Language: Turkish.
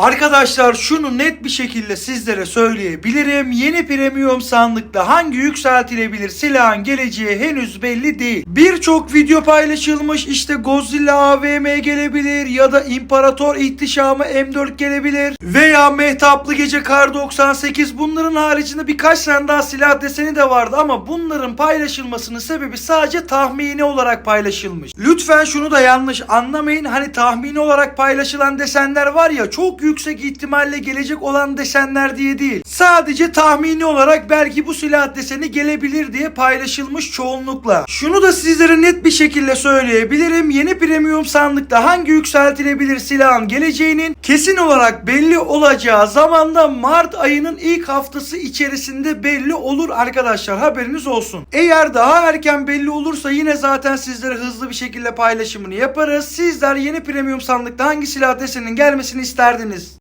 Arkadaşlar şunu net bir şekilde sizlere söyleyebilirim. Yeni premium sandıkta hangi yükseltilebilir silahın geleceği henüz belli değil. Birçok video paylaşılmış işte Godzilla AVM gelebilir ya da İmparator İhtişamı M4 gelebilir veya Mehtaplı Gece Kar 98 bunların haricinde birkaç tane daha silah deseni de vardı ama bunların paylaşılmasının sebebi sadece tahmini olarak paylaşılmış. Lütfen şunu da yanlış anlamayın hani tahmini olarak paylaşılan desenler var ya çok yüksek ihtimalle gelecek olan desenler diye değil. Sadece tahmini olarak belki bu silah deseni gelebilir diye paylaşılmış çoğunlukla. Şunu da sizlere net bir şekilde söyleyebilirim. Yeni premium sandıkta hangi yükseltilebilir silahın geleceğinin kesin olarak belli olacağı zamanda Mart ayının ilk haftası içerisinde belli olur arkadaşlar. Haberiniz olsun. Eğer daha erken belli olursa yine zaten sizlere hızlı bir şekilde paylaşımını yaparız. Sizler yeni premium sandıkta hangi silah deseninin gelmesini isterdiniz?